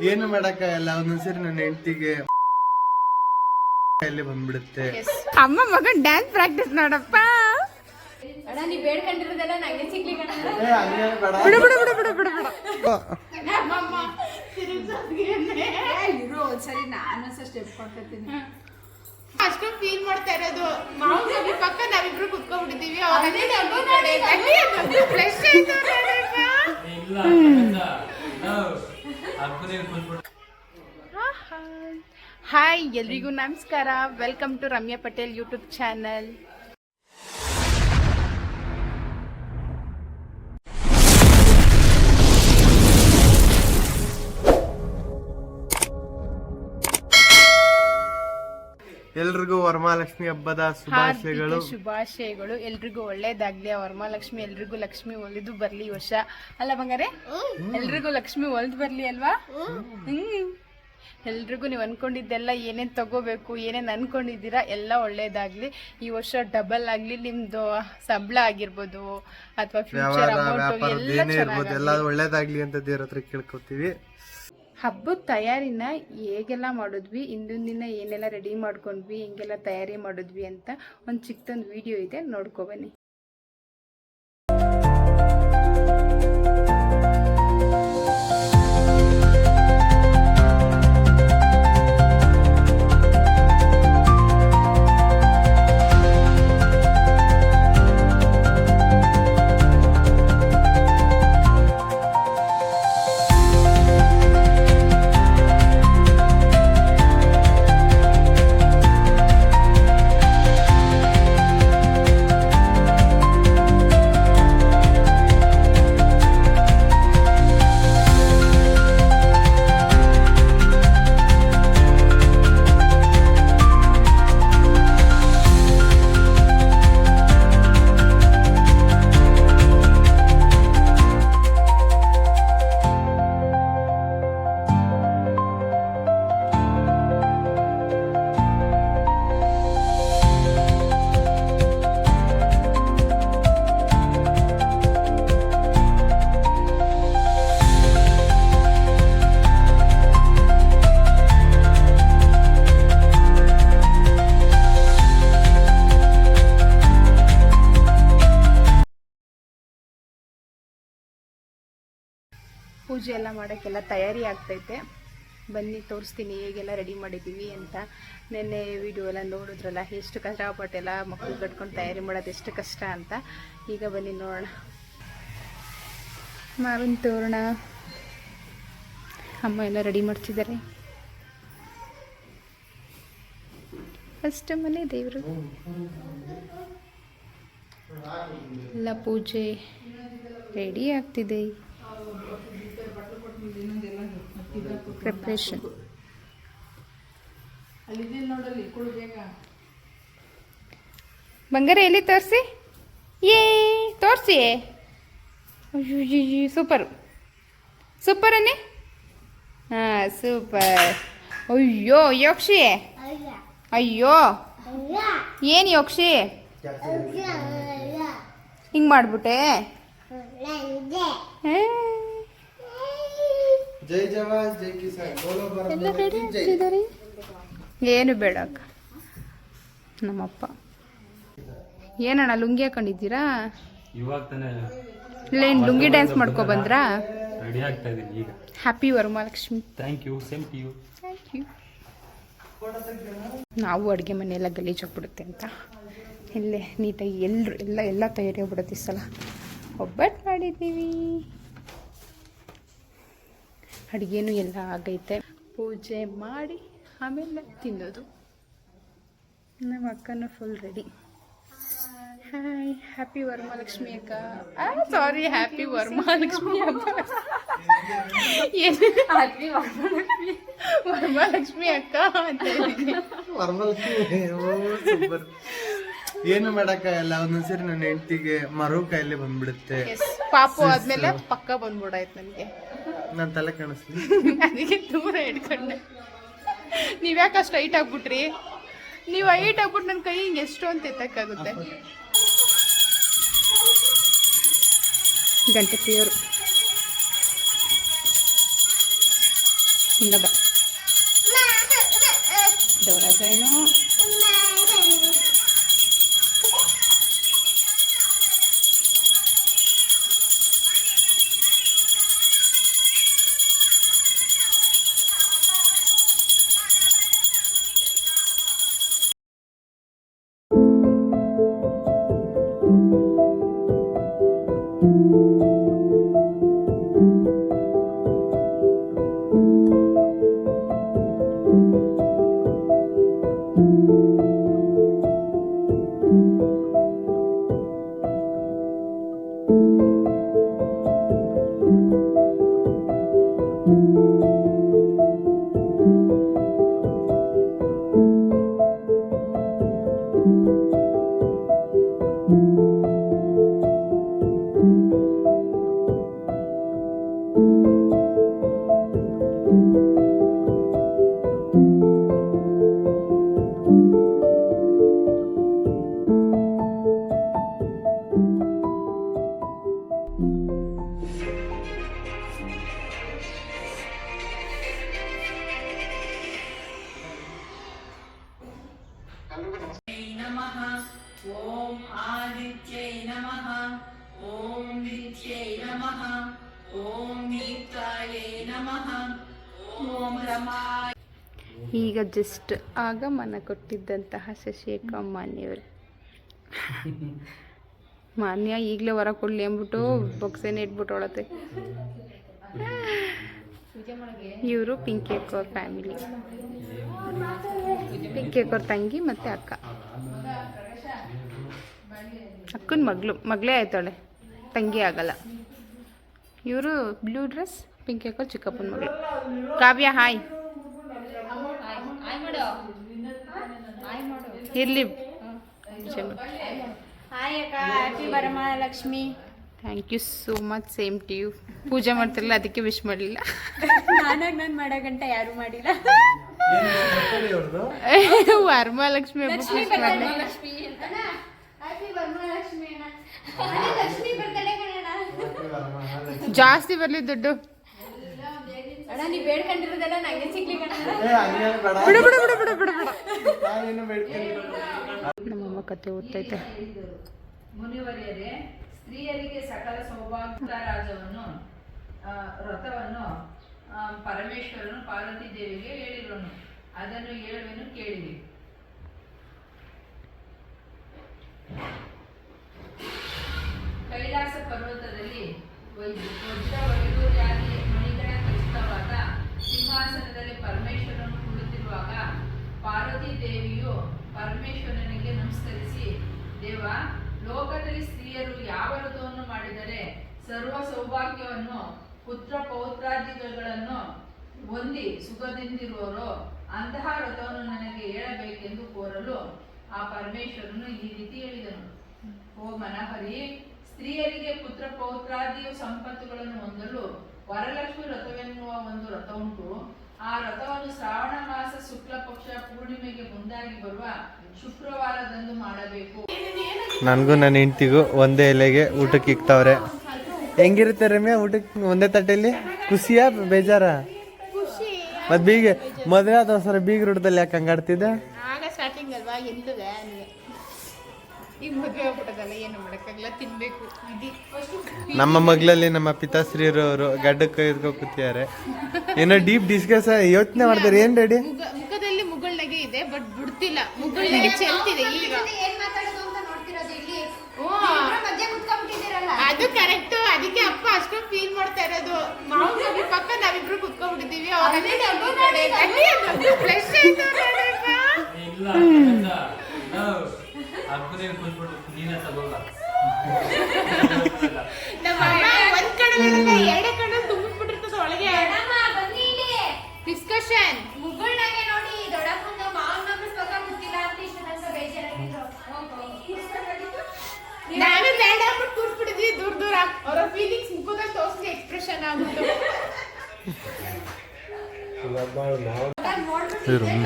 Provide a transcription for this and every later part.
ಏನು ಮಾಡಕ್ಕಾಗಲ್ಲ ಒಂದೊಂದ್ಸರಿ ನನ್ನ ಹೆಂಡತಿಗೆ ಅಲ್ಲಿ ಬಂದ್ಬಿಡುತ್ತೆ ಅಮ್ಮ ಮಗ ಡ್ಯಾನ್ಸ್ ಪ್ರಾಕ್ಟೀಸ್ ಮಾಡಪ್ಪ ಬೇಡ. ಬಿಡು ಬಿಡು ಬಿಡು ಬಿಡು ಬಿಡು ಬಿಡು ಇರು ಒಂದ್ಸರಿ ನಾನು ಸ್ಟೆಪ್ ಕೊಡ್ತೀನಿ ಅಷ್ಟು ಫೀಲ್ ಮಾಡ್ತಾ ಇರೋದು ಮಾವು ಸರಿ ಪಕ್ಕ ನಾವಿಬ್ರು ಕುತ್ಕೊಂಡ್ಬಿಟ್ಟಿದೀವಿ ಹಾಯ್ ಎಲ್ರಿಗೂ ನಮಸ್ಕಾರ. Welcome to Ramya Patel YouTube channel ಎಲ್ರಿಗೂ ವರಮಹಾಲಕ್ಷ್ಮಿ ಹಬ್ಬದ ಶುಭಾಶಯಗಳು. ಶುಭಾಶಯಗಳು. ಎಲ್ರಿಗೂ ಒಳ್ಳೇದಾಗ್ಲಿ. ಆ ವರಮಹಾಲಕ್ಷ್ಮಿ ಎಲ್ರಿಗೂ ಲಕ್ಷ್ಮಿ ಒಲಿದು ಬರ್ಲಿ ಈ ವರ್ಷ. ಅಲ್ಲ ಬಂಗಾರೆ ಎಲ್ರಿಗೂ ಲಕ್ಷ್ಮಿ ಒಲ್ದ್ ಬರ್ಲಿ ಅಲ್ವಾ? ಹ್ಮ್. ಎಲ್ರಿಗೂ ನೀವು ಅನ್ಕೊಂಡಿದ್ದೆಲ್ಲ ಏನೇನ್ ತಗೋಬೇಕು ಏನೇನ್ ಅನ್ಕೊಂಡಿದ್ದೀರಾ ಎಲ್ಲ ಒಳ್ಳೇದಾಗ್ಲಿ. ಈ ವರ್ಷ ಡಬಲ್ ಆಗ್ಲಿ ನಿಮ್ದು ಸಂಬಳ ಆಗಿರ್ಬೋದು ಅಥವಾ ಫ್ಯೂಚರ್ ಅಮೌಂಟ್ ಎಲ್ಲ ಒಳ್ಳೇದಾಗ್ಲಿ ಅಂತ ದೇವ್ರ ಹತ್ರ ಕೇಳ್ಕೊತೀವಿ. ಹಬ್ಬದ ತಯಾರಿನ ಹೇಗೆಲ್ಲ ಮಾಡಿದ್ವಿ ಹಿಂದಿನ ದಿನ ಏನೆಲ್ಲ ರೆಡಿ ಮಾಡ್ಕೊಂಡ್ವಿ, ಹೆಂಗೆಲ್ಲ ತಯಾರಿ ಮಾಡಿದ್ವಿ ಅಂತ ಒಂದು ಚಿಕ್ಕದೊಂದು ವಿಡಿಯೋ ಇದೆ, ನೋಡ್ಕೊ ಪೂಜೆ ಎಲ್ಲ ಮಾಡೋಕ್ಕೆಲ್ಲ ತಯಾರಿ ಆಗ್ತೈತೆ. ಬನ್ನಿ, ತೋರಿಸ್ತೀನಿ ಹೇಗೆಲ್ಲ ರೆಡಿ ಮಾಡಿದ್ದೀವಿ ಅಂತ. ನೆನ್ನೆ ವಿಡಿಯೋ ಎಲ್ಲ ನೋಡಿದ್ರಲ್ಲ, ಎಷ್ಟು ಕಷ್ಟಪಟ್ಟೆಲ್ಲ ಮಕ್ಕಳು ಕಟ್ಕೊಂಡು ತಯಾರಿ ಮಾಡೋದು ಎಷ್ಟು ಕಷ್ಟ ಅಂತ. ಈಗ ಬನ್ನಿ ನೋಡೋಣ. ಮಾವಿನ ತೋರಣ. ಅಮ್ಮ ಎಲ್ಲ ರೆಡಿ ಮಾಡ್ತಿದ್ದಾರೆ. ಫಸ್ಟ್ ಮನೆ ದೇವರು. ಎಲ್ಲ ಪೂಜೆ ರೆಡಿ ಆಗ್ತಿದೆ. ಪ್ರಿಪ್ರೇಷನ್ ಬಂಗಾರ ಎಲ್ಲಿ ತೋರಿಸಿ? ಏ ತೋರಿಸಿ. ಸೂಪರು ಸೂಪರ್ ಅನ್ನಿ? ಹಾಂ ಸೂಪರ್ ಅಯ್ಯೋ ಯೋಕ್ಷಿ. ಅಯ್ಯೋ. ಏನು ಯೋಕ್ಷಿ? ಹಿಂಗೆ ಮಾಡ್ಬಿಟ್ಟೆ? ಹೇ. ಜೈ ಜವಾನ್ ಜೈ ಕಿಸಾನ್. ಬೋಲೋ ಭಾರತ್ ಎಲ್ಲ ರೆಡಿ ಕಿ ಜೈ. ಆಗ್ತಿದ್ದಾರೆ ಏನು ಬೇಡ ಅಕ್ಕ. ನಮ್ಮಪ್ಪ. ಏನಣ್ಣ ಲುಂಗಿ ಹಾಕೊಂಡಿದ್ದೀರಾ? ಇವಾಗ ತಾನೇ ಇಲ್ಲ ಏನು ಲುಂಗಿ ಡ್ಯಾನ್ಸ್ ಮಾಡ್ಕೊ ಬಂದ್ರಾ? ರೆಡಿ ಆಗ್ತಾ ಇದೀನಿ ಈಗ. Happy Varamahalakshmi. Thank you same to you thank you ನಾವು ಅಡುಗೆ ಮನೆಯೆಲ್ಲ ಗಲೀಜ್ ಗಲೀಜಾಗ್ಬಿಡುತ್ತೆ ಅಂತ. ಇಲ್ಲೇ ನೀಟಾಗಿ ಎಲ್ಲರೂ ಎಲ್ಲ ಎಲ್ಲ ತಯಾರಿ ಆಗ್ಬಿಡುತ್ತೆ ಈ ಸಲ. ಒಬ್ಬಟ್ಟು ಮಾಡಿದ್ದೀವಿ. ಅಡುಗೆನೂ ಎಲ್ಲ ಆಗೈತೆ. ಪೂಜೆ ಮಾಡಿ ಆಮೇಲೆ ತಿನ್ನೋದು. ನಮ್ಮ ಅಕ್ಕನೂ full ready hi happy Varamahalakshmi ಅಕ್ಕ. ಸಾರಿ ಹ್ಯಾಪಿ ವರಮಹಾಲಕ್ಷ್ಮಿ ಹಬ್ಬ ಏನು? ವರಮಹಾಲಕ್ಷ್ಮಿ. ಅಕ್ಕ ಅಂತ ಏನು ಮಾಡಕ್ಕಾಗಲ್ಲ ಒಂದೊಂದ್ಸರಿ ನನ್ನ ಹೆಂಡತಿಗೆ ಮರು ಕಾಯಿಲೆ ಬಂದ್ಬಿಡುತ್ತೆ. ಪಾಪು ಆದ್ಮೇಲೆ ಪಕ್ಕ ಬಂದ್ಬಿಡಾಯ್ತು ನನಗೆ. ನನ್ನ ತಲೆ ಕಾಣಿಸ್ಲಿ. ಅದಕ್ಕೆ ದೂರ ಹಿಡ್ಕೊಂಡೆ ನೀವ್ಯಾಕೆ ಅಷ್ಟು ಹೈಟ್ ಆಗ್ಬಿಟ್ರಿ? ನೀವು ಹೈಟ್ ಆಗ್ಬಿಟ್ಟು ನನ್ನ ಕೈ ಹಿಂಗೆ ಎಷ್ಟು ಅಂತ ಎತ್ತಕ್ಕಾಗುತ್ತೆ. ಗಂಟೆ ಪ್ರಿಯರು ಇಂದ ಓಂ ರಮಾಯ ಈಗ ಜಸ್ಟ್ ಆಗಮನ ಕೊಟ್ಟಿದ್ದಂತಹ ಶಶಿಕ ಮಾನ್ಯವರು ಮಾನ್ಯ ಈಗಲೇ ಹೊರ ಕೊಡ್ಲಿ ಅಂದ್ಬಿಟ್ಟು ಬೊಕ್ಸೇನೆ ಇಟ್ಬಿಟ್ಟು ಒಳತೆ ಇವರು ಪಿಂಕಿ ಅವ್ರ ಫ್ಯಾಮಿಲಿ. ಪಿಂಕಿ ಅಕ್ಕವ್ರ ತಂಗಿ ಮತ್ತು ಅಕ್ಕ. ಅಕ್ಕನ ಮಗಳು. ಮಗಳೇ ಆಯ್ತಾಳೆ. ತಂಗಿ ಆಗಲ್ಲ. ಇವರು ಬ್ಲೂ ಡ್ರೆಸ್, ಪಿಂಕಿ ಅಕ್ಕ ಚಿಕ್ಕಪ್ಪನ ಮಗಳು. ಕಾವ್ಯ, ಹಾಯ್. ಇರ್ಲಿ. ಹಾಯ್ ಅಕ್ಕ happy Varamahalakshmi thank you so much same to you ಪೂಜೆ ಮಾಡ್ತಿರಲ್ಲ ಅದಕ್ಕೆ ವಿಶ್ ಮಾಡಲಿಲ್ಲ. ನಾನಾಗ ನಾನು ಮಾಡೋ ಗಂಟ ಯಾರು ಮಾಡಿಲ್ಲ. ವರಮಹಾಲಕ್ಷ್ಮಿ ಜಾಸ್ತಿ ಬರಲಿ ದುಡ್ಡು. ಬೇಡ. ಬಿಡು ಬಿಡು ಬಿಡು ಬಿಡು ಬಿಡು ಬಿಡು. ನಾವೇನು ಬೇಡ್ಕೊಂಡಿಲ್ಲ ನಮ್ಮಮ್ಮ ಕತೆ ಓದ್ತೈತೆ ಮುನಿವರಿಯರೇ ಸ್ತ್ರೀಯರಿಗೆ ಸಕಲ ಸೌಭಾಗ್ಯ ರಾಜವನ್ನು ಆ, ವ್ರತವನ್ನು ಪರಮೇಶ್ವರನು ಪಾರ್ವತಿ ದೇವಿಗೆ ಹೇಳಿರುವನು ಅದನ್ನು ಹೇಳುವೆನು ಕೇಳಿದೆ ಕೈಲಾಸ ಪರ್ವತದಲ್ಲಿ ವಜ್ರ ವೈಡೂರ್ಯಾದಿ ಮಣಿಗಳ ಕೃಷ್ಣವಾದ ಸಿಂಹಾಸನದಲ್ಲಿ ಪರಮೇಶ್ವರನು ಪುತ್ರ ಪೌತ್ರಾದಿಗಳನ್ನು ಹೊಂದಿ ಸುಖದಿಂದಿರುವರೋ ಅಂತಹ ವ್ರತವನ್ನು ನನಗೆ ಹೇಳಬೇಕೆಂದು ಕೋರಲು ಆ ಪರಮೇಶ್ವರನು ಈ ರೀತಿ ಹೇಳಿದನು. ಓ ಮನಹರಿ, ಸ್ತ್ರೀಯರಿಗೆ ಪುತ್ರ ಪೌತ್ರಾದಿ ಸಂಪತ್ತುಗಳನ್ನು ಹೊಂದಲು ವರಲಕ್ಷ್ಮಿ ವ್ರತವೆನ್ನುವ ಒಂದು ವ್ರತ ಉಂಟು. ಆ ವ್ರತವನ್ನು ಶ್ರಾವಣ ಮಾಸ ಶುಕ್ಲ ಪಕ್ಷ ಪೂರ್ಣಿಮೆಗೆ ಮುಂದಾಗಿ ಬರುವ ಶುಕ್ರವಾರದಂದು ಮಾಡಬೇಕು. ನನಗೂ ನನ್ನ ಹೆಂಡ್ತಿಗೂ ಒಂದೇ ಎಲೆಗೆ ಊಟಕ್ಕೆ ಇಕ್ತಾವ್ರೆ. ಹೆಂಗಿರುತ್ತೆ ರಮ್ಯಾ ಊಟಕ್ಕೆ ಒಂದೇ ತಟ್ಟೆಯಲ್ಲಿ? ಖುಷಿಯಾ ಬೇಜಾರ? ಮತ್ ಬೀಗ ಮದುವೆ ಆದ ಸರ ಬೀಗ ರೂಟದಲ್ಲಿ ಯಾಕೆ ಹಂಗಾಡ್ತಿದ್ದೆ ಆಗ ಸ್ಟಾರ್ಟಿಂಗ್ ಅಲ್ವಾ? ಎಂತದೆ? ಈಗ ಮದುವೆ ಆಗ್ಬಿಟ್ಟದಲ್ಲ ಏನು ಮಾಡೋಕ್ಕಾಗಲ್ಲ ತಿನ್ಬೇಕು ಇದಿ. ನಮ್ಮ ಮಗ್ಲಲ್ಲಿ ನಮ್ಮ ಪಿತಾಶ್ರೀರವರು ಗಡ್ಡಕ್ಕೆ ಇದ್ಕೊ ಕೂತಿದ್ದಾರೆ. ಏನೋ ಡೀಪ್ ಡಿಸ್ಕಸ್ ಯೋಚನೆ ಮಾಡ್ತಾರೆ. ಏನ್ ರೆಡಿ ಮುಖದಲ್ಲಿ ಮುಗುಳ್ನಗೆ ಇದೆ ಬಟ್ ಬಿಡ್ತಿಲ್ಲ. ಮುಗುಳ್ನಗೆ ಚೆಲ್ತಿದೆ ಈಗ. ಏನ್ ಮಾತಾಡೋದು ಅಂತ ನೋಡ್ತಿರೋದು ಇಲ್ಲಿ? ಓ. ಇಬ್ರು ಮಧ್ಯೆ ಕುತ್ಕೊಂಡ್ಬಿಟ್ಟಿದ್ದೀರಲ್ಲ ಅದು ಕರೆಕ್ಟ್ ಅದಕ್ಕೆ ಅಪ್ಪ ಅಷ್ಟೊಂದು ಫೀಲ್ ಮಾಡ್ತಾ ಇರೋದು. ಮಾವು ಮಮ್ಮಿ ಪಕ್ಕ ನಾವಿಬ್ರು ಕುತ್ಕೊಂಡ್ಬಿಟ್ಟಿದೀವಿ ಅವ್ರ ಒಂದ್ ಕಡೆ ಕಡೆ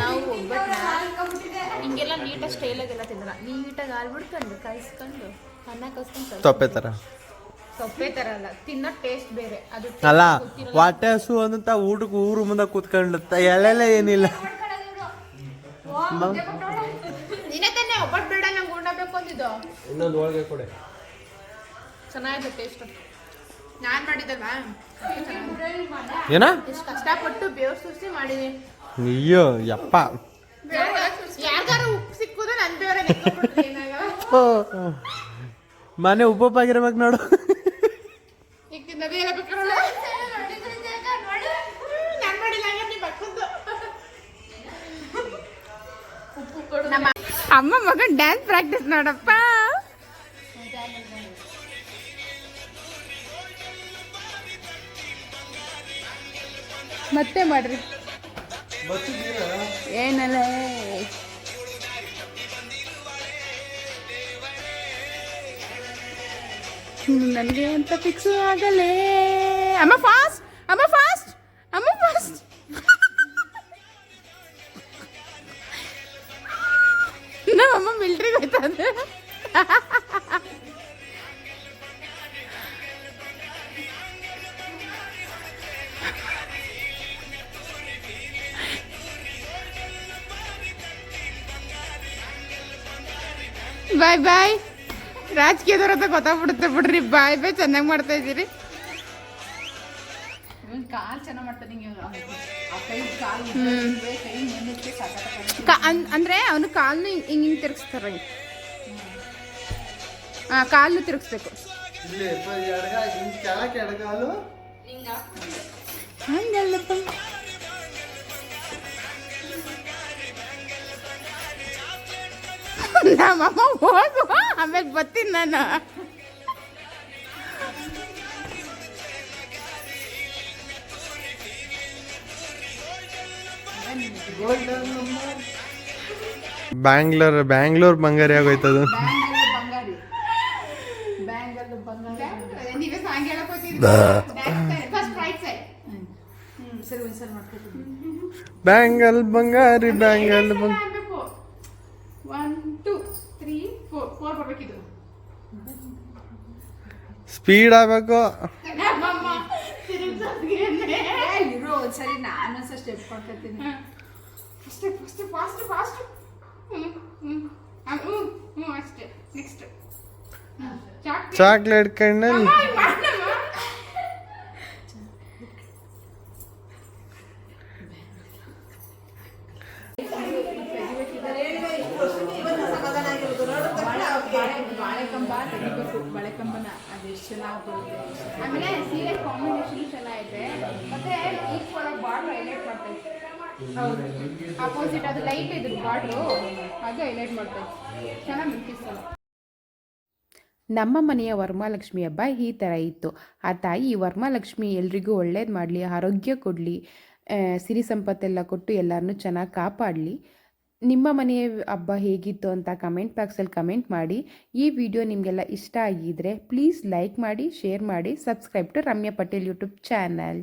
ನಾವು ಹಿಂಗೆಲ್ಲ ನೀಟಾಗಿ ಸ್ಟೈಲಾಗೆಲ್ಲ ತಿನ್ನಲ್ಲ ನೀಟಾಗಿ ಕಾಯಿಸ್ಕೊಂಡು ಅನ್ನ ತೊಪ್ಪೆ ಥರ ಅಲ್ಲ ತಿನ್ನೋ ಟೇಸ್ಟ್ ಬೇರೆ. ಅದು ಅಲ್ಲ ಹಸು ಅಂತ ಊಟಕ್ಕೆ ಊರು ಮುಂದೆ ಕುತ್ಕೊಂಡು ಎಲ್ಲ ಏನಿಲ್ಲ. ನಿನ್ನೆ ತಾನೆ ಒಬ್ಬಟ್ಟು ಬೇಡ ನಂಗೆ ಉಣ್ಣಬೇಕು ಅಂದಿದ್ದು. ಇನ್ನೊಂದು ಹೋಳಿಗೆ ಕೊಡೆ. ಚೆನ್ನಾಗಿದೆ ಟೇಸ್ಟ್ ನಾನು ಮಾಡಿದ್ದಲ್ವಾ ಏನ? ಎಷ್ಟು ಕಷ್ಟಪಟ್ಟು ಬೇವ್ ಸುರಿಸಿ ಮಾಡಿದೀನಿ ಅಯ್ಯೋ ಯಪ್ಪ. ಯಾರಿಗಾರು ಉಪ್ಪು ಸಿಕ್ಕುದು ನನ್ ಬೇರೆ ಮನೆ ಉಪ್ಪಪ್ಪಾಗಿರ್ಬೇಕು ನೋಡು. ಈಗ ತಿನ್ನೋದೇ ನಾನು ಮಾಡಿಲ್ಲ ಅಮ್ಮ ಮಗನ್ ಡ್ಯಾನ್ಸ್ ಪ್ರಾಕ್ಟೀಸ್ ನೋಡಪ್ಪ. ಮತ್ತೆ ಮಾಡ್ರಿ. ಏನಲ್ಲ ನನಗೆ ಅಂತ ಫಿಕ್ಸ್ ಆಗಲೇ. ಅಮ್ಮ ಫಾಸ್ಟ್ ಹತ್ರ ಗೊತ್ತಾಗ್ಬಿಡುತ್ತೆ ಬಿಡ್ರಿ. ಬಾಯ್ ಬಾಯ್ ಚೆನ್ನಾಗಿ ಮಾಡ್ತಾ ಇದ್ದೀರಿ. ಇವನ್ ಕಾಲ್ ಚೆನ್ನಾಗ್ ಮಾಡ್ತಾನೆ ಹಿಂಗೆ ಆ ಕೈ ಕಾಲ್ ಕೈ ಮುಂದಕ್ಕೆ ಸಾಕಾಗ್ತದೆ ಕ- ಅಂದ್ರೆ ಅವನು ಕಾಲ್ನು ಹಿಂಗ್ ಹಿಂಗ್ ತಿರ್ಗಿಸ್ತಾರ ತಿರ್ಗಿಸ್ತಾರೆ. ಹಾ ಕಾಲ್ನು ತಿರ್ಗಿಸ್ಬೇಕು. ಹಂಗಲ್ಲಪ್ಪ. ನಮ್ಮಮ್ಮ ಹೋಗು ಆಮೇಲೆ ಬರ್ತೀನಿ ನಾನು. ಬ್ಯಾಂಗ್ಳೂರ್ ಬ್ಯಾಂಗ್ಳೂರ್ ಬಂಗಾರಿ ಆಗೋಯ್ತದು. ಬ್ಯಾಂಗಲ್ ಬಂಗಾರಿ ಬ್ಯಾಂಗಲ್ ಬಂಗಾರಿ. ಫೋರ್ ಫೋರ್ ಬರ್ಬೇಕಿದು ಸ್ಪೀಡ್ ಆಗ್ಬೇಕು. ಇರೋ ಒಂದ್ಸರಿ ನಾನು ಸಹ ಸ್ಟೆಪ್ ಕೊಡ್ತೀನಿ ಅಷ್ಟೇ ಫಸ್ಟ್ ಫಾಸ್ಟ್ ಫಾಸ್ಟ್ ಹ್ಞೂ ಹ್ಞೂ ಅಷ್ಟೇ ನೆಕ್ಸ್ಟ್ ಚಾಕ್ ಚಾಕ್ಲೇಟ್ ಕಣ್ಣಲ್ಲಿ ಮಾಡಮ್ಮ ಬಾಳೆಕಂಬ ತೆಗಿಬೇಕು ಬಾಳೆಕಂಬನ ಅದೆಷ್ಟು ಚೆನ್ನಾಗಿ ಬರುತ್ತೆ ಆಮೇಲೆ ಸೀರೆ ಕಾಂಬಿನೇಷನ್ ಚೆನ್ನಾಗಿದೆ ಮತ್ತೆ ಈಕ್ವಲ್ ಆಗಿ ಬಾರ್ಡರ್ ಹೈಲೈಟ್ ಮಾಡ್ತಾ ಇತ್ತು ಹೌದು ಅಪೋಸಿಟ್ ಅದು ಲೈಟ್ ಇದ್ರು ಬಾರ್ಡ್ರು ಅದು ಹೈಲೈಟ್ ಮಾಡ್ತಾ ಇತ್ತು ನಮ್ಮ ಮನೆಯ ವರಮಹಾಲಕ್ಷ್ಮಿ ಹಬ್ಬ ಈ ಥರ ಇತ್ತು. ಆ ತಾಯಿ ವರಮಹಾಲಕ್ಷ್ಮಿ ಎಲ್ರಿಗೂ ಒಳ್ಳೇದು ಮಾಡಲಿ, ಆರೋಗ್ಯ ಕೊಡಲಿ ಸಿರಿ ಸಂಪತ್ತೆಲ್ಲ ಕೊಟ್ಟು ಎಲ್ಲರನ್ನೂ ಚೆನ್ನಾಗಿ ಕಾಪಾಡಲಿ. ನಿಮ್ಮ ಮನೆಯ ಹಬ್ಬ ಹೇಗಿತ್ತು ಅಂತ ಕಮೆಂಟ್ ಬಾಕ್ಸಲ್ಲಿ ಕಮೆಂಟ್ ಮಾಡಿ. ಈ ವಿಡಿಯೋ ನಿಮಗೆಲ್ಲ ಇಷ್ಟ ಆಗಿದ್ರೆ ಪ್ಲೀಸ್ ಲೈಕ್ ಮಾಡಿ, ಶೇರ್ ಮಾಡಿ, subscribe to Ramya Patel YouTube channel.